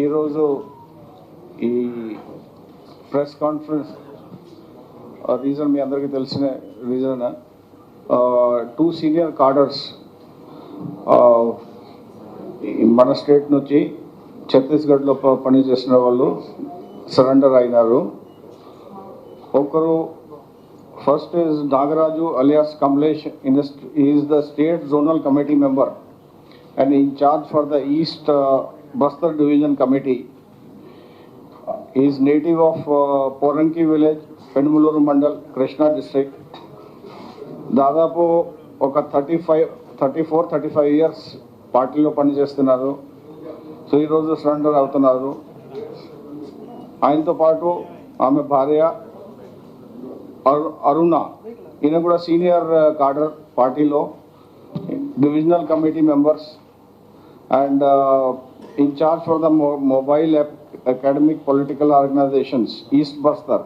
ఈరోజు ఈ press conference reason మీ అందరికీ తెలిసిన రీజన్ టూ సీనియర్ కార్డర్స్ మన స్టేట్ నుంచి ఛత్తీస్గఢ్లో పనిచేసిన వాళ్ళు సరెండర్ అయినారు. ఒకరు first is Nagaraju alias Kamlesh in is the state zonal committee member and incharge for the east Bastar division committee is native of Poranki village village, mandal Krishna district దాదాపు ఒక thirty five thirty four thirty five years పార్టీలో పనిచేస్తున్నారు so ఈరోజు surrender అవుతున్నారు ఆయనతో పాటు ఆమె భార్య అరుణ ఈయన కూడా సీనియర్ కార్డర్ పార్టీలో divisional committee members and uh, in charge for the mo- mobile ap- academic political organizations east bastar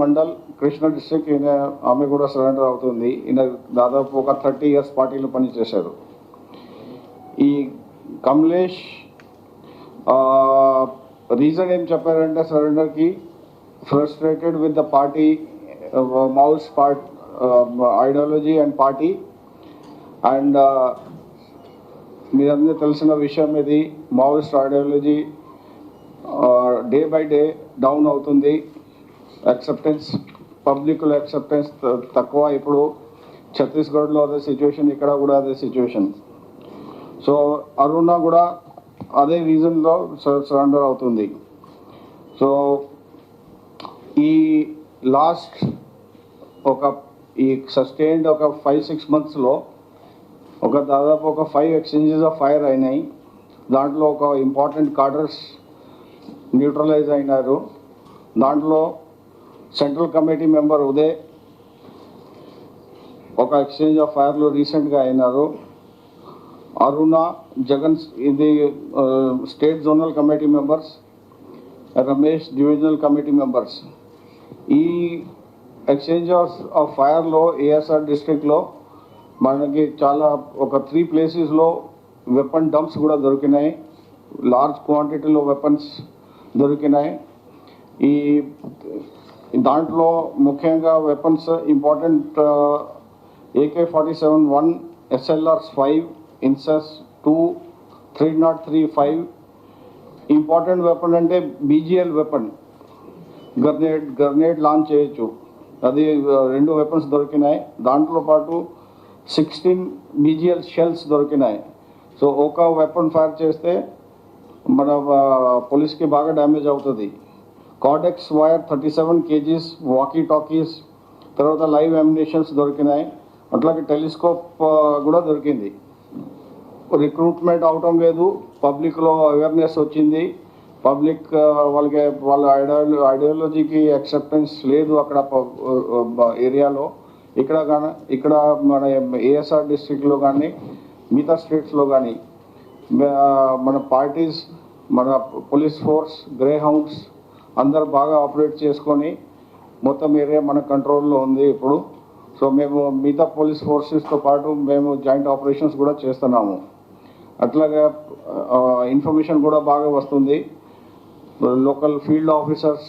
mandal Krishna district ఈయన ఆమె కూడా సరెండర్ అవుతుంది. ఈయన దాదాపు ఒక థర్టీ ఇయర్స్ పార్టీలో పనిచేశారు. ఈ కమలేష్ రీజన్ ఏం చెప్పారంటే సరెండర్కి frustrated with the party Mao's part ideology and party and మీరందరూ తెలిసిన విషయం ఇది. Maoist ideology day by day down అవుతుంది. యాక్సెప్టెన్స్ పబ్లిక్లో యాక్సెప్టెన్స్ తక్కువ ఇప్పుడు. ఛత్తీస్గఢ్లో అదే సిచ్యువేషన్ ఇక్కడ కూడా అదే సిచ్యువేషన్ సో అరుణ కూడా అదే రీజన్లో సరెండర్ అవుతుంది. సో ఈ లాస్ట్ ఒక ఈ సస్టైన్డ్ ఒక ఫైవ్ సిక్స్ మంత్స్లో ఒక దాదాపు ఒక ఫైవ్ ఎక్స్చేంజెస్ ఆఫ్ ఫైర్ అయినాయి. దాంట్లో ఒక ఇంపార్టెంట్ కార్డర్స్ న్యూట్రలైజ్ అయినారు. దాంట్లో సెంట్రల్ కమిటీ మెంబర్ ఉదయ్ ఒక ఎక్స్చేంజ్ ఆఫ్ ఫైర్లో రీసెంట్గా అయినారు. అరుణ జగన్ ఇది state zonal committee members Ramesh divisional committee members ఈ ఎక్స్చేంజ్ ఆఫ్ ఆఫ్ ఫైర్లో ఏఎస్ఆర్ డిస్ట్రిక్ట్లో మనకి చాలా ఒక త్రీ ప్లేసెస్లో వెపన్ డంప్స్ కూడా దొరికినాయి. లార్జ్ క్వాంటిటీలో వెపన్స్ దొరికినాయి. ఈ దాంట్లో ముఖ్యంగా weapons important AK forty seven one SLRs five INSAS two three nought three five important weapon అంటే BGL weapon grenade grenade launch చేయొచ్చు. అది uh, రెండు వెపన్స్ దొరికినాయి. దాంట్లో పాటు సిక్స్టీన్ మిజియల్ షెల్స్ దొరికినాయి. సో ఒక వెపన్ ఫైర్ చేస్తే మన పోలీస్కి బాగా డ్యామేజ్ అవుతుంది. Cordex wire thirty seven kgs walkie talkies తర్వాత లైవ్ ఎమినేషన్స్ దొరికినాయి. అట్లాగే టెలిస్కోప్ కూడా దొరికింది. రిక్రూట్మెంట్ అవటం లేదు. పబ్లిక్లో అవేర్నెస్ వచ్చింది. పబ్లిక్ వాళ్ళకి వాళ్ళ ఐడియాలజీకి యాక్సెప్టెన్స్ లేదు అక్కడ ఏరియాలో. ఇక్కడ కానీ ఇక్కడ మన ఏఎస్ఆర్ డిస్ట్రిక్ట్లో కానీ మిగతా స్టేట్స్లో కానీ మన పార్టీస్ మన పోలీస్ ఫోర్స్ గ్రే హౌండ్స్ అందరు బాగా ఆపరేట్ చేసుకొని మొత్తం ఏరియా మన కంట్రోల్లో ఉంది ఇప్పుడు. సో మేము మిగతా పోలీస్ ఫోర్సెస్తో పాటు మేము జాయింట్ ఆపరేషన్స్ కూడా చేస్తున్నాము. అట్లాగే ఇన్ఫర్మేషన్ కూడా బాగా వస్తుంది. Local field officers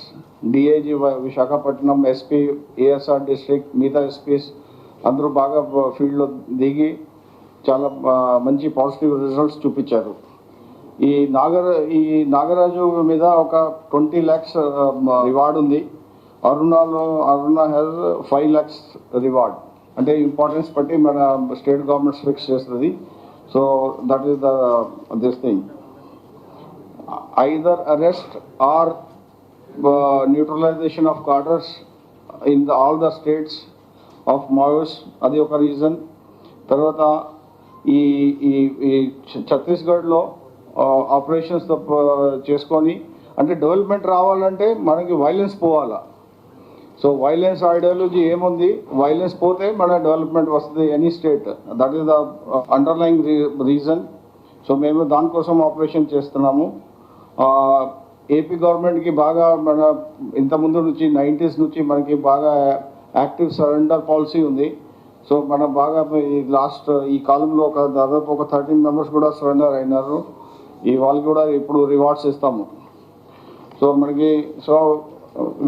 DIG Visakhapatnam SP ASR district మిగతా ఎస్పీస్ అందరూ బాగా ఫీల్డ్లో దిగి చాలా మంచి పాజిటివ్ రిజల్ట్స్ చూపించారు. ఈ నాగర ఈ నాగరాజు మీద ఒక ట్వంటీ ల్యాక్స్ రివార్డ్ ఉంది. అరుణాలో Aruna has five lakhs reward. అంటే ఇంపార్టెన్స్ బట్టి మన స్టేట్ గవర్నమెంట్ ఫిక్స్ చేస్తుంది. So that is the this thing. Either arrest or uh, neutralization of cadres in the, all the states of Maoist అది ఒక reason తర్వాత ఈ ఈ ఈ ఛత్తీస్గఢ్లో ఆపరేషన్స్ uh, uh, చేసుకొని అంటే డెవలప్మెంట్ రావాలంటే మనకి వైలెన్స్ పోవాలా. సో వైలెన్స్ ఐడియాలజీ ఏముంది? వైలెన్స్ పోతే మన డెవలప్మెంట్ వస్తుంది any state that is the underline reason so మేము దానికోసం ఆపరేషన్ చేస్తున్నాము. ఏపీ గవర్నమెంట్కి బాగా మన ఇంతకుముందు నుంచి నైంటీస్ నుంచి మనకి బాగా యాక్టివ్ సరెండర్ పాలసీ ఉంది. సో మనం బాగా లాస్ట్ ఈ కాలంలో ఒక దాదాపు ఒక థర్టీన్ మెంబర్స్ కూడా సరెండర్ అయినారు. ఈ వాళ్ళకి కూడా ఇప్పుడు రివార్డ్స్ ఇస్తాము. సో మనకి so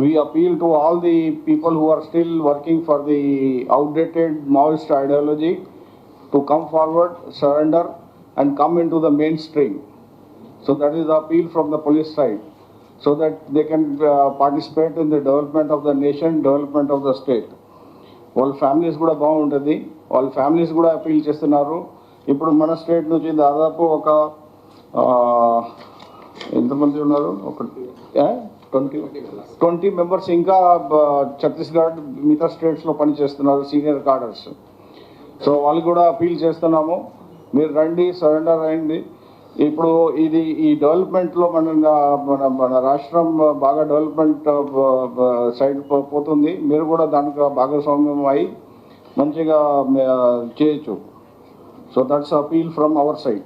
we appeal to all the people who are still working for the outdated Maoist ideology to come forward surrender and come in to the mainstream so that is the appeal from the police side, so that they can uh, participate in the development of the nation, development of the state. వాళ్ళ families కూడా బాగుంటుంది. వాళ్ళ families కూడా appeal చేస్తున్నారు. ఇప్పుడు మన state నుంచి దాదాపు ఒక ఎంతమంది ఉన్నారు? ఒక ట్వంటీ ట్వంటీ మెంబర్స్ ఇంకా ఛత్తీస్గఢ్ మిగతా స్టేట్స్లో పనిచేస్తున్నారు సీనియర్ కార్డర్స్. సో వాళ్ళు కూడా అపీల్ చేస్తున్నాము. మీరు రండి సరెండర్ అయ్యండి. ఇప్పుడు ఇది ఈ డెవలప్మెంట్లో మన మన మన రాష్ట్రం బాగా డెవలప్మెంట్ సైడ్ పోతుంది. మీరు కూడా దానికి భాగస్వామ్యం అయి మంచిగా చేయొచ్చు. So that's appeal from our side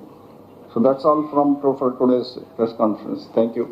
so that's all from for today's press conference thank you